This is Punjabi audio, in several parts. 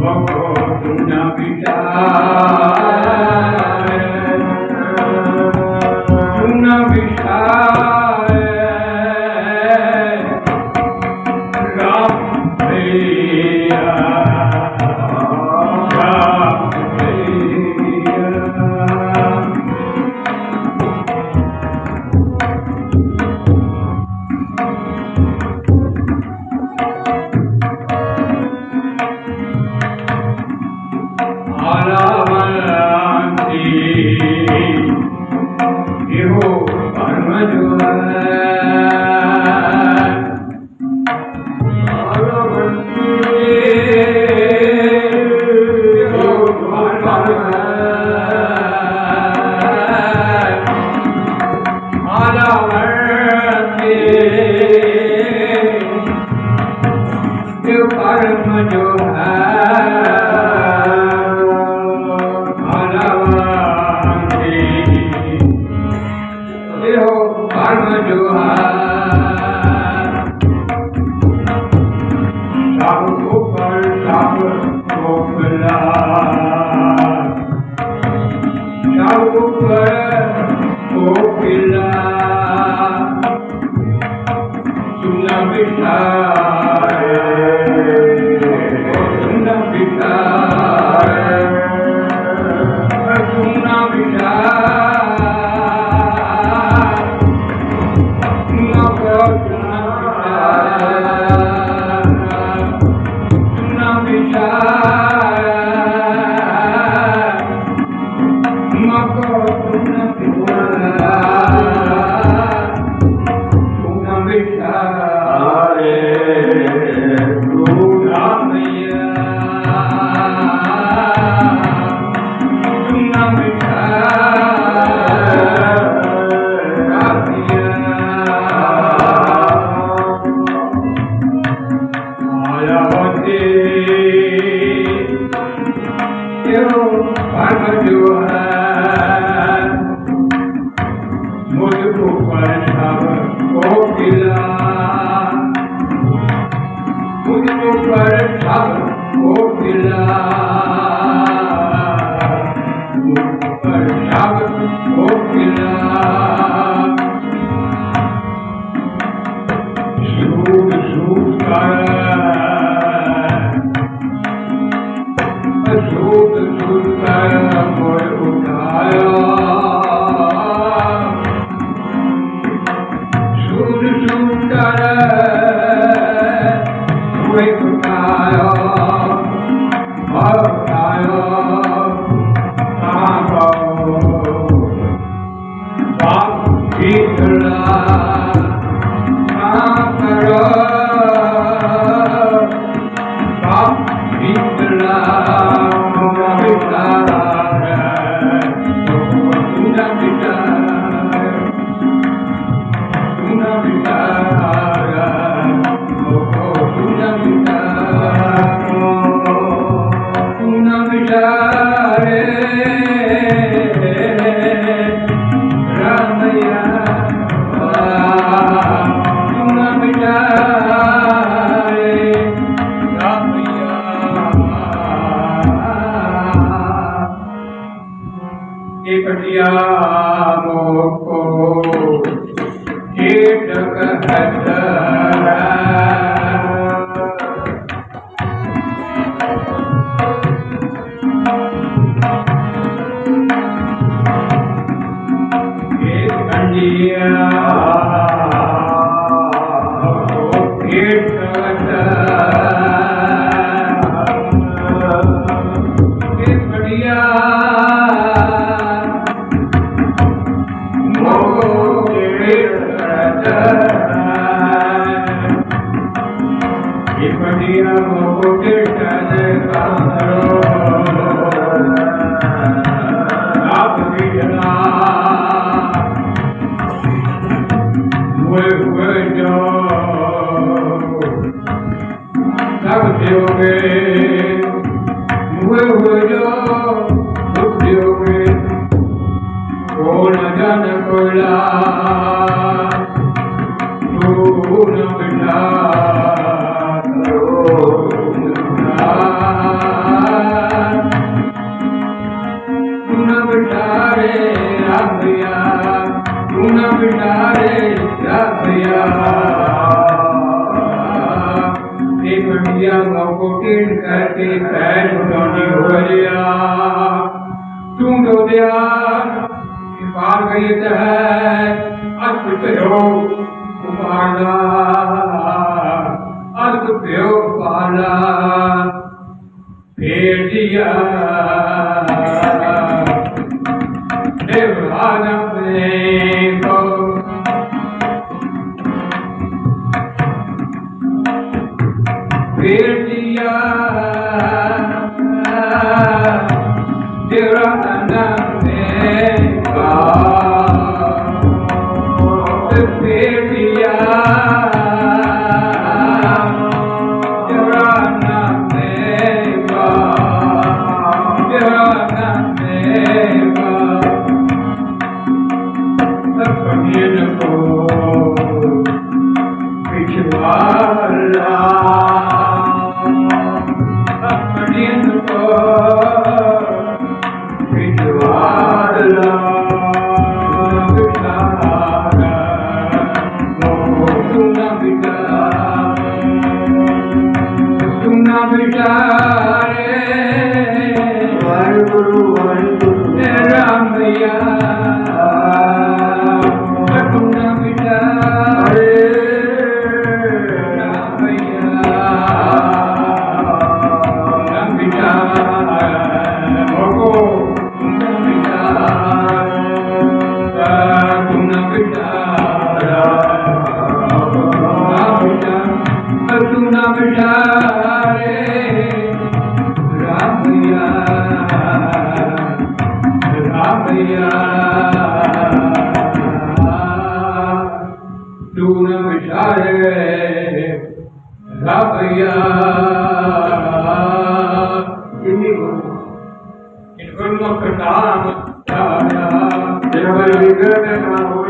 Una vez Shukara. yogesh ਕਿ ਹੈ ਅਸ ਪਿਓ ਕੁਮਾਰਾ ਅਸ ਪਿਓ ਪਾਲਾ ਭੇਜਿਆ ਦੇਵਰਾਜ ਨੇ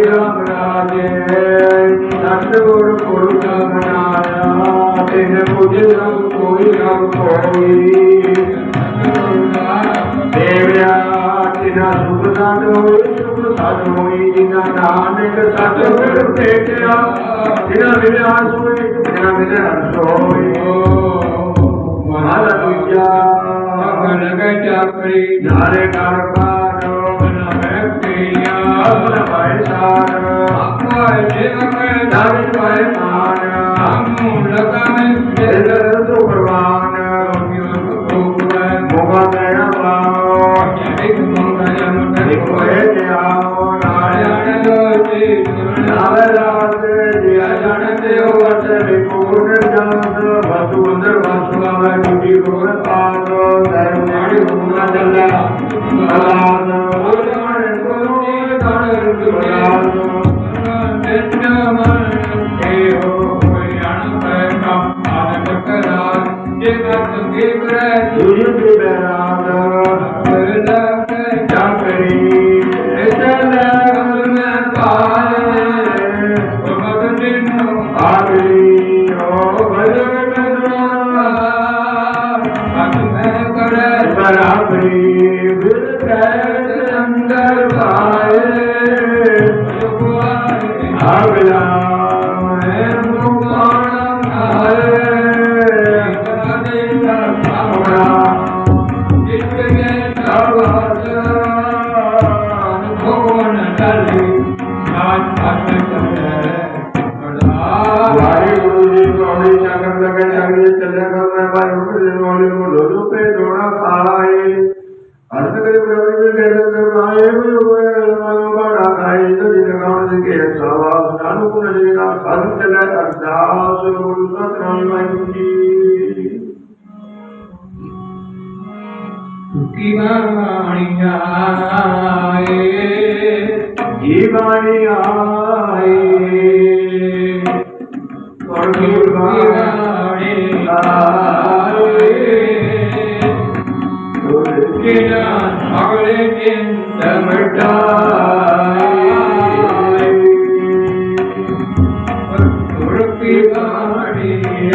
ਨਾ ਹੋਈ ਰਾਮ ਰਾਜੇ ਸਤਿਗੁਰ ਗੁਰੂ ਦਾ ਤਿਨ ਪੁਜ ਰੰਗ ਕੋਈ ਰੰਗ ਕੋਈ ਦੇਵਿਆ ਤਿਨਾ ਸੁਖ ਸਾਧ ਹੋਈ ਸੁਖ ਸਾਧ ਹੋਈ ਜਿਨਾ ਨਾਨਕ ਸਤਿਗੁਰ ਭੇਟਿਆ ਤਿਨਾ ਵਿਲਾਸ ਹੋਈ ਤਿਨਾ ਵਿਲਾਸ ਹੋਈ ਮਹਾਲਾ ਦੂਜਾ ਮਗਨ ਚਾਕਰੀ ਨਾਰੇ ਕਰ ਪਾਰੋ ਪਿਆ ਆਪਣਾ ਭਾਈ ਸਾਰ ਆਪਾ ਜੇਵਕ ਨਾਰੇ ਭਾਈ ਮਾਨ ਹਮ ਲਗਾਵੇਂ ਦਿਲ ਤੋਂ ਪ੍ਰਵਾਨ ਮੋਗਾ ਦਇਆ ਪਾਓ ਦੇਖੋ ਇਹ ਜਿਆਓ ਨਾਰਾਇਣ ਨਾਵੇ ਰਾਤੇ ਜਿਆ ਜਾਣਦੇ ਹੋ ਵਸੇ ਵਿਕੂਨ ਜਾਸ ਵਸੂ ਅੰਦਰ ਵਸੂ ਆਵੇ ਟੁੱਟੀ ਰੋਣ ਪਾਦ ਦਰੁ ਨਾੜੀ ਹੁਕਮਾ ਚੱਲਾ இருக்கிற ਖਾਈ ਤੇ ਜਿਨ ਗਾਉਣ ਦੇ ਕੇ ਅਰਦਾਸ ਗੁਰੂ ਸਤਨਾਮ ਵਾਹਿਗੁਰੂ ਜੀ ਕੀ ਜੀ ਬਾਣੀ ਆਏ ਪਰਮੀ ਬਾਣੀ ਆਏ ਕਿਨਾ ਅਗਲੇ ਚਿੰਤ ਮਟਾਏ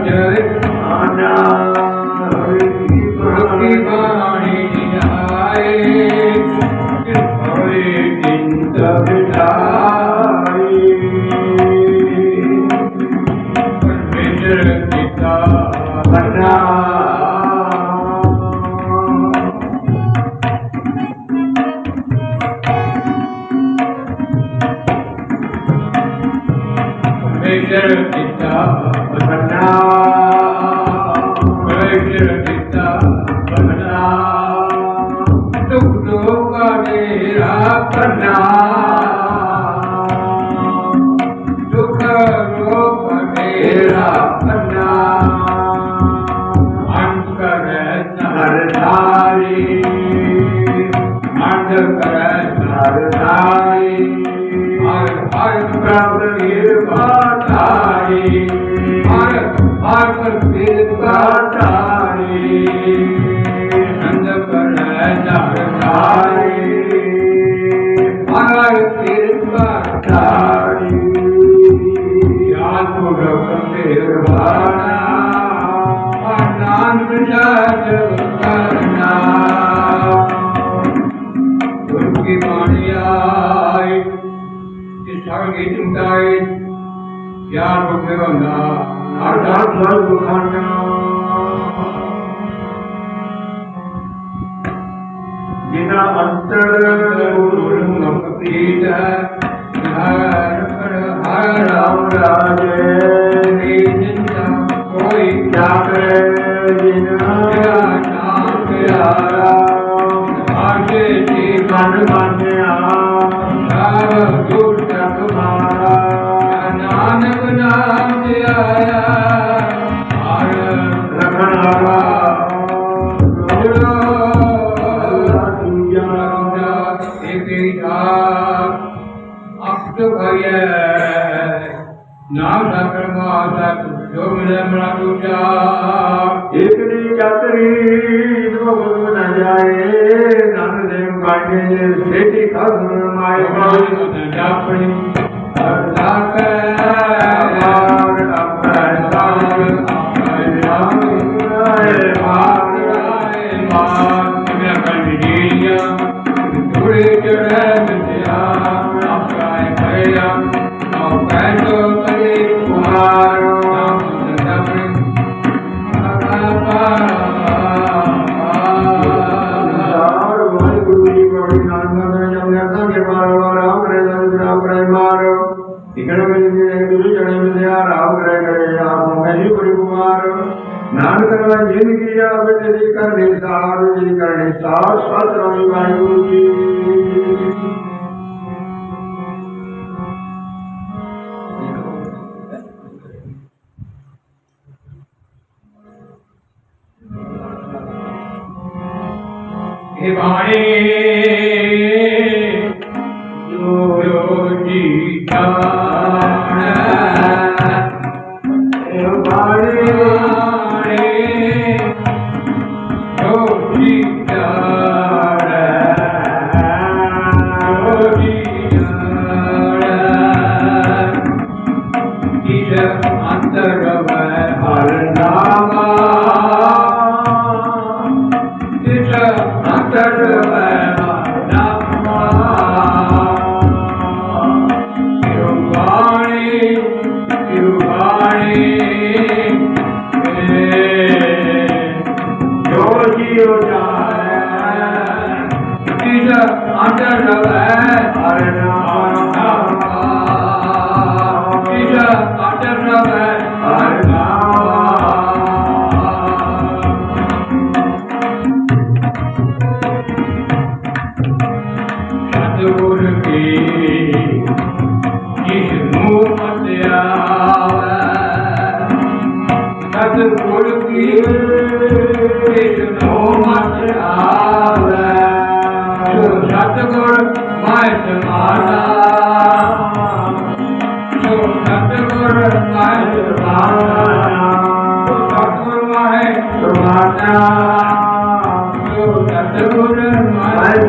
generic. I'm 기침다이 야 로페가나 나를 로카나 ਜਿਨਾ ਅੰਤਰ ਗੁਰੂ ਮੁਖ ਪ੍ਰੀਤ ਹਰ ਹਰ ਰਾਮ ਰਾਜੇ ਦੀ ਚਿੰਤਾ ਕੋਈ ਨਾ ਕਰੇ ਜਿਨਾ ਨਾਮ ਪਿਆਰਾ। ਆਗੇ ਜੀ ਮਨ ਮੰਨਿਆ ਸਭ ਗੁਰ ਨਾਨਕ ਨਾਮ ਧਿਆਇਆ ਹਰ ਰਖਣ ਵਾਲਾ ਨਾਮ ਦਾ ਕਰਮਾ ਦਾ ਜੋ ਮਿਲੇ ਮਨਾ ਤੁਜਾ ਇਕ ਦੀ ਯਾਤਰੀ ਭਗਤ ਨ ਜਾਏ ਨਾਨਕ ਦੇ ਬਾਣੇ ਜੇ ਸੇਤੀ ਖਸਮ ਮਾਇਆ ਆਪਣੀ You yo, yo, yo, ஆண்டவர் ਮਾਹੇ ਸੁਭਾਨਾ ਸਤਿਗੁਰ ਮਾਹੇ ਸੁਭਾਨਾ ਜੋ ਸਤਿਗੁਰ ਮਾਹੇ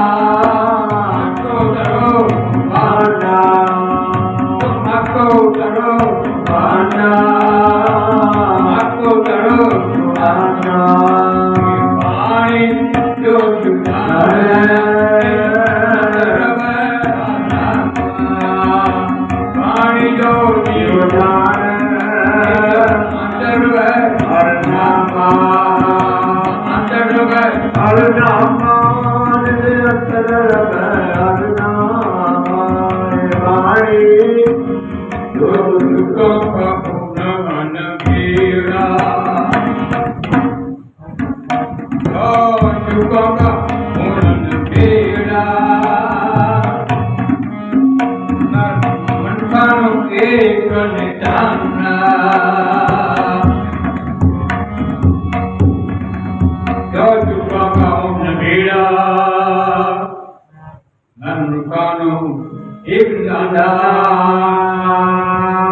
ਲਾਡਾ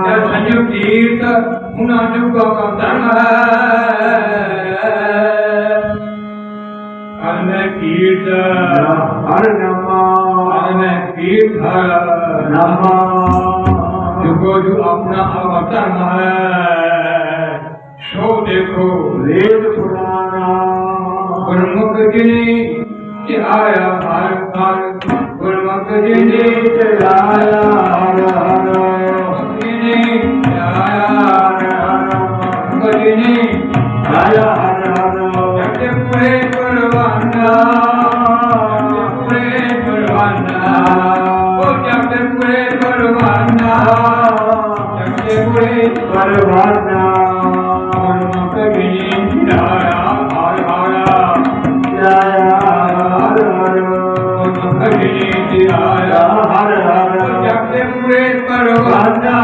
ਜਦ ਸੰਜੂ ਕੀਰਤ ਉਹਨਾਂ ਜੁਗਾ ਕਰਦਮ ਅਨ ਕੀਰਤ। ਹਰ ਨਾਮਾ। ਅਨ ਕੀਰਤ। ਹਰ ਨਾਮਾ। ਜੁਗੋ ਜੁ ਆਪਣਾ ਅਵਤਾਰ ਹੈ। ਸੋ ਦੇਖੋ। ਵੇਦ ਪੁਰਾਣਾ। ਗੁਰਮੁਖ ਜੀ ਕਿ ਆਇਆ ਹਰ ਹਰ Oh, Jack, the great Barbara, Jack, the great Barbara.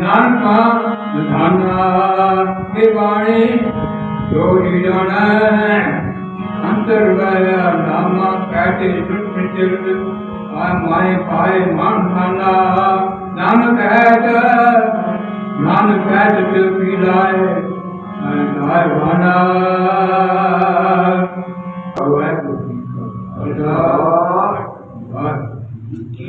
ਨਾਨਕਾ ਨਿਧਾਨਾ ਇਹ ਬਾਣੀ ਜੋੜੀ ਜਾਣਾ, ਅੰਤਰ ਵਾਇਆ ਨਾਮਾ ਕਾਟੇ ਸੁਖਿਚਿਰ ਆ ਮਾਏ ਪਾਏ ਮਨ ਖਾਨਾ ਨਾਨਕ ਹੈ ਨਾਨਕ ਹੈ ਤੇ ਪੀ ਲਾਏ, ਮੈਂ ਦਾਇ ਵਾਣਾ ਹੋਵੇ ਅਰਦਾ ਵਾਹ ਤੇ